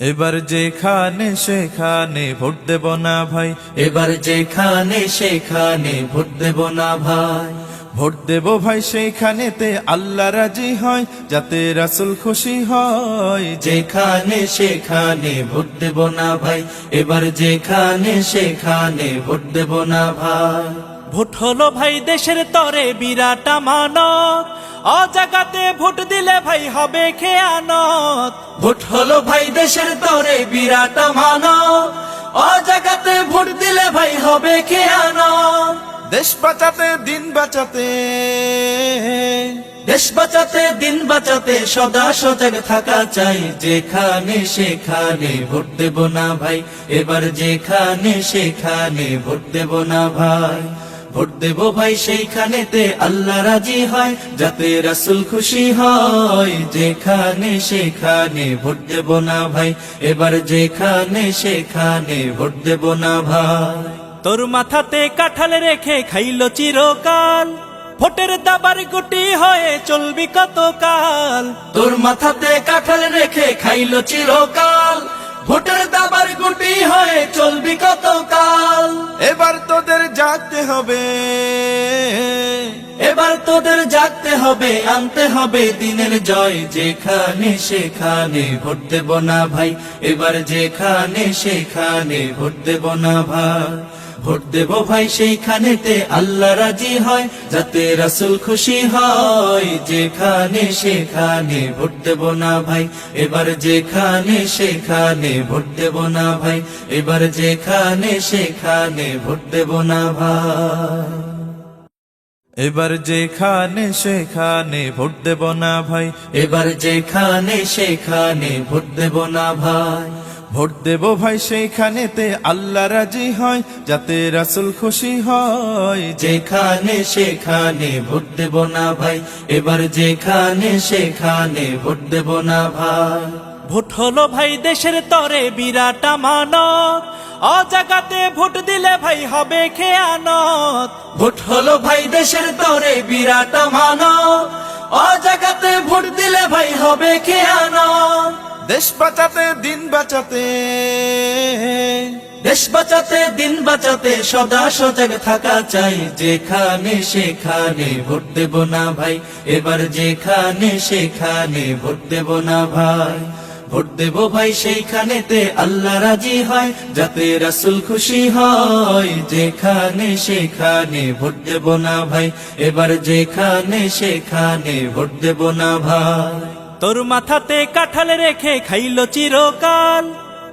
এবার যেখানে সেখানে ভোট দেব না ভাই। এবার যেখানে সেখানে ভোট দেব না ভাই। ভোট দেব ভাই সেইখানেতে আল্লাহ রাজি হয়, যাতে রাসুল খুশি হয়। যেখানে সেখানে ভোট দেব না ভাই, এবার যেখানে সেখানে ভোট দেব না ভাই। ভোট হলো ভাই দেশের তরে বিরাট মানত অজাগাতে ভোট দিলে ভাই হবে খেয়ানত। ভোট হলো ভাই দেশের তরে বিরাট মানব অজাগাতে ভোট দিলে ভাই হবে খেয়ানো দেশ বাঁচাতে দিন বাঁচাতে। দেশ বাঁচাতে দিন বাঁচাতে সদা সজাগ থাকা চাই। যেখানে সেখানে ভোট দেব না ভাই এবার যেখানে সেখানে ভোট দেব না ভাই। ভোট দেব ভাই সেইখানেতে আল্লাহ রাজি হয়। যাতে রাসুল খুশি হয় যেখানে সেখানে ভোট দেব না ভাই। এবার যেখানে সেখানে ভোট দেব না ভাই। তোর মাথাতে কাঁঠাল রেখে খাইল চিরকাল। ভোটের দাবার গুটি হয়ে চলবি কতকাল। তোর মাথাতে কাঁঠাল রেখে খাইলো চিরকাল। ভোটের গুটি হয়ে চলবি কতকাল। এবার তোদের জাগতে হবে। এবার তোদের জাগতে হবে আনতে হবে দিনের জয়। যেখানে সেখানে ভোট দেব না ভাই এবার যেখানে সেখানে ভোট দেব না ভাই। ভোট দেব ভাই সেইখানেতে আল্লাহ রাজি হয়, যাতে রাসুল খুশি হয়। যেখানে সেখানে ভোট দেব না ভাই, এবার যেখানে সেখানে ভোট দেব না ভাই, এবার যেখানে সেখানে ভোট দেব না ভাই। এবার যেখানে সেখানে ভোট দেব না ভাই, এবার যেখানে সেখানে ভোট দেব না ভাই। ভোট দেব ভাই সেইখানেতে আল্লাহ রাজি হয় যাতে রাসুল খুশি হয়। যেখানে সেখানে ভোট দেব না ভাই এবার যেখানে সেখানে ভোট দেব না ভাই। ভোট হলো ভাই দেশের তরে বিরাট মানত অজাগাতে ভোট দিলে ভাই হবে খেয়ানত। ভোট হলো ভাই দেশের তরে বিরাট মানব ও জায়গাতে ভোট দিলে ভাই হবে খেয়ানো দেশ বাঁচাতে, দিন বাঁচাতে। দেশ বাঁচাতে, দিন বাঁচাতে, সদা সজাগ থাকা চাই। যেখানে সেখানে ভোট দেব না ভাই। এবার যেখানে সেখানে ভোট দেব না ভাই। ভোট দেব ভাই সেইখানেতে আল্লাহ রাজি হয়, যাতে রাসুল খুশি হয়। যেখানে সেখানে ভোট দেব না ভাই, এবার যেখানে সেখানে ভোট দেব না ভাই। তোর মাথাতে কাঁঠাল রেখে খাইল চিরকাল।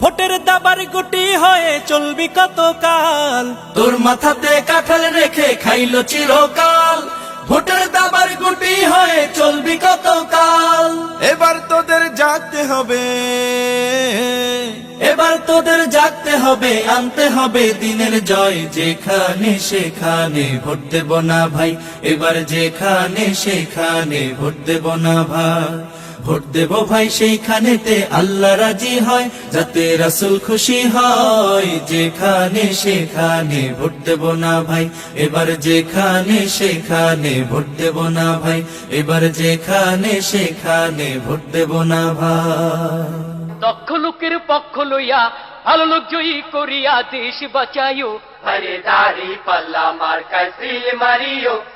ভোটের দাবার গুটি হয়ে চলবি কতকাল। তোর মাথাতে কাঁঠাল রেখে খাইলো চিরকাল। ভোটের দাবার গুটি হয়ে চলবি কতকাল। এবার তোদের জাগতে হবে। এবার তোদের জাগতে হবে আনতে হবে দিনের জয়। যেখানে সেখানে ভোট দেব না ভাই এবার যেখানে সেখানে ভোট দেব না ভাই। ভোট দেব ভাই সেইখানেতে আল্লাহ রাজি হয় যাতে রাসুল খুশি হয়। যেখানে সেখানে ভোট দেব না ভাই এবার যেখানে সেখানে ভোট দেব না ভাই এবার যেখানে সেখানে ভোট দেব না ভাই। দক্ষ লোকের পক্ষ লইয়া ভালো লোক জয়ী করিয়া দেশ বাঁচাইও। ভাইরে দাড়ি পাল্লা মার কাইসিল মারিও।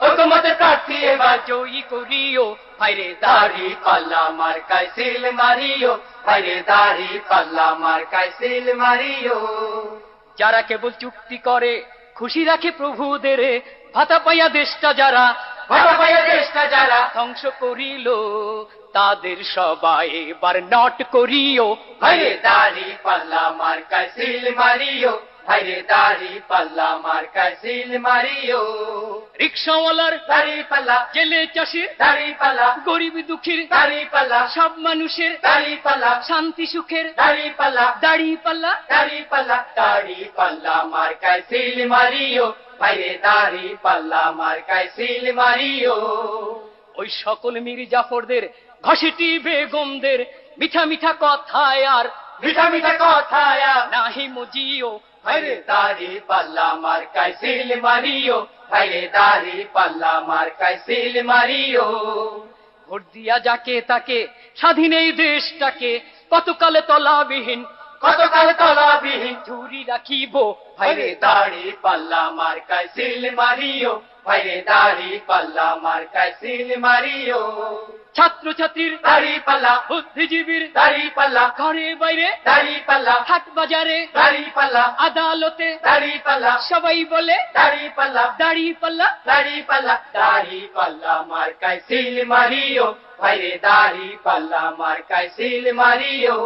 ঐকমতের প্রার্থী এবার জয়ী করিও ভাইরে দাড়ি পাল্লা মার কাইসিল মারিও ভাইরে দাড়ি পাল্লা মার কাইসিল মারিও যারা কেবল চুক্তি করে খুশি রাখে প্রভুদের ভাতা পাইয়া দেশটা যারা ভাতা পাইয়া দেশটা যারা ধ্বংস করিল তাদের সবাই এবার নট করিও ভাইরে দাড়ি পাল্লা মার কাসিল মারিও ভাইরে দাড়ি পাল্লা মার কাসিল মারিও। রিক্সাওয়ালার দাড়ি পাল্লা। জেলে চাষির দাড়ি পাল্লা। গরিব দুঃখীর দাড়ি পাল্লা। সব মানুষের দাড়ি পাল্লা। শান্তি সুখের দাড়ি পাল্লা। দাড়ি পাল্লা। দাড়ি পাল্লা। দাড়ি পাল্লা মার কাসিল মারিও। দাড়ি পাল্লা মার কাসিল মারিও। ওই সকল মীর জাফরদের ঘষিটি বেগমদের মিঠা মিঠা কথায় আর মিঠা মিঠা কথায়। নাহি মুজিও। ভাইরে দাড়ি পাল্লা মার কাইসিল মারিও। ভাইরে দাড়ি পাল্লা মার কাইসিল মারিও। ভোট দিয়া যাকে তাকে স্বাধীন এই দেশটাকে কতকালে তলাবিহীন কতকালে তলাবিহীন। ঝুরি রাখিব। ভাইরে দাড়ি পাল্লা মার কাইসিল মারিও। ভাইরে দাড়ি পাল্লা মার কাইসিল মারিও। ছাত্র ছাত্রীর দাড়ি পাল্লা। বুদ্ধিজীবীর দাড়ি পাল্লা। ঘরে বাইরে দাড়ি পাল্লা। হাট বাজারে দাড়ি পাল্লা। আদালতে দাড়ি পাল্লা। সবাই বলে দাড়ি পাল্লা। দাড়ি পাল্লা। দাড়ি পাল্লা। দাড়ি পাল্লা মার কাইসিল মারিও। ভাইরে দাড়ি পাল্লা মার কাইসিল মারিও।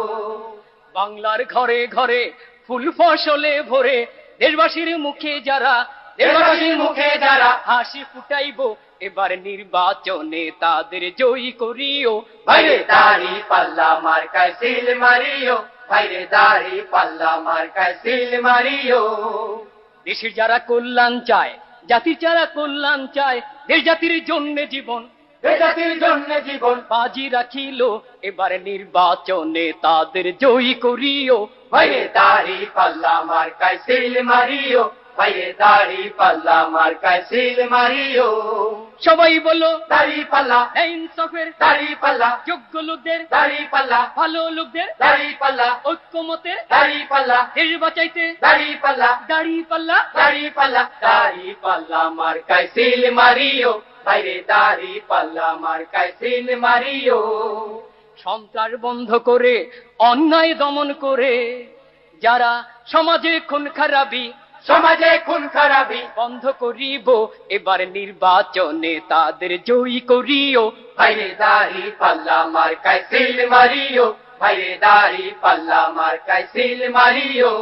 বাংলার ঘরে ঘরে ফুল ফসলে ভরে দেশবাসীর মুখে যারা দেশবাসীর মুখে যারা হাসি ফুটাইবো এবার নির্বাচনে তাদের জয়ী করিও। ভাইরে দাড়ি পাল্লা মার কাইসিল মারিও। ভাইরে দাড়ি পাল্লা মার কাইসিল মারিও। দেশের যারা কল্যাণ চায় জাতির যারা কল্যাণ চায় দেশ জাতির জন্য জীবন জাতির জন্য জীবন। বাজি রাখিল এবার নির্বাচনে তাদের জয়ী করিও। ভাইরে দাড়ি পাল্লা মার কাইসিল মারিও। ভাইরে দাড়ি পাল্লা মার কাইসিল মারিও। সবাই বলো দাড়ি পাল্লা। ইনসাফের দাড়ি পাল্লা। যোগ্য লোকদের দাড়ি পাল্লা। ভালো লোকদের দাড়ি পাল্লা। ঐক্যমতের দাড়ি পাল্লা। দেশ বাঁচাইতে। দাড়ি পাল্লা। দাড়ি পাল্লা। দাড়ি পাল্লা। দাড়ি পাল্লা মার কাইসিল মারিও। বাইরে দাড়ি পাল্লা মার কাইসিল মারিও। সন্ত্রাস বন্ধ করে অন্যায় দমন করে যারা সমাজে খুন খারাপি সমাজে খুন খারাপি। বন্ধ করিব এবার নির্বাচনে তাদের জয়ী করিও। বাইরে দাড়ি পাল্লা মার কাইসিল মারিও। বাইরে দাড়ি পাল্লা মার কাইসিল মারিও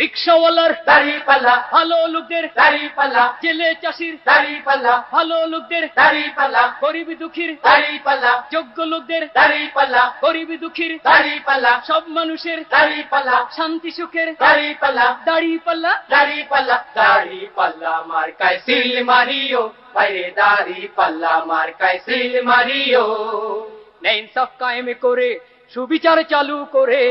রিক্সাওয়ালার দাড়ি পাল্লা ভালো লোকদের দাড়ি পাল্লা জেলে চাষির দাড়ি পাল্লা ভালো লোকদের দাড়ি পাল্লা গরিব দুঃখীর দাড়ি পাল্লা যোগ্য লোকদের দাড়ি পাল্লা গরিব দুঃখীর দাড়ি পাল্লা সব মানুষের দাড়ি পাল্লা শান্তি সুখের দাড়ি পাল্লা দাড়ি পাল্লা দাড়ি পাল্লা দাড়ি পাল্লা মার কাইসিল মারিও বাইরে দাড়ি পাল্লা মার কাইসিল মারিও সব কায়েম করে সুবিচার চালু করে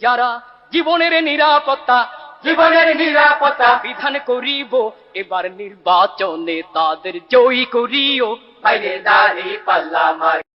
যারা জীবনের নিরাপত্তা জীবনের নিরাপত্তা বিধান করিব এবার নির্বাচনে তাদের জয়ী করিও। বাইরে দাঁড়িয়ে পাল্লা মার।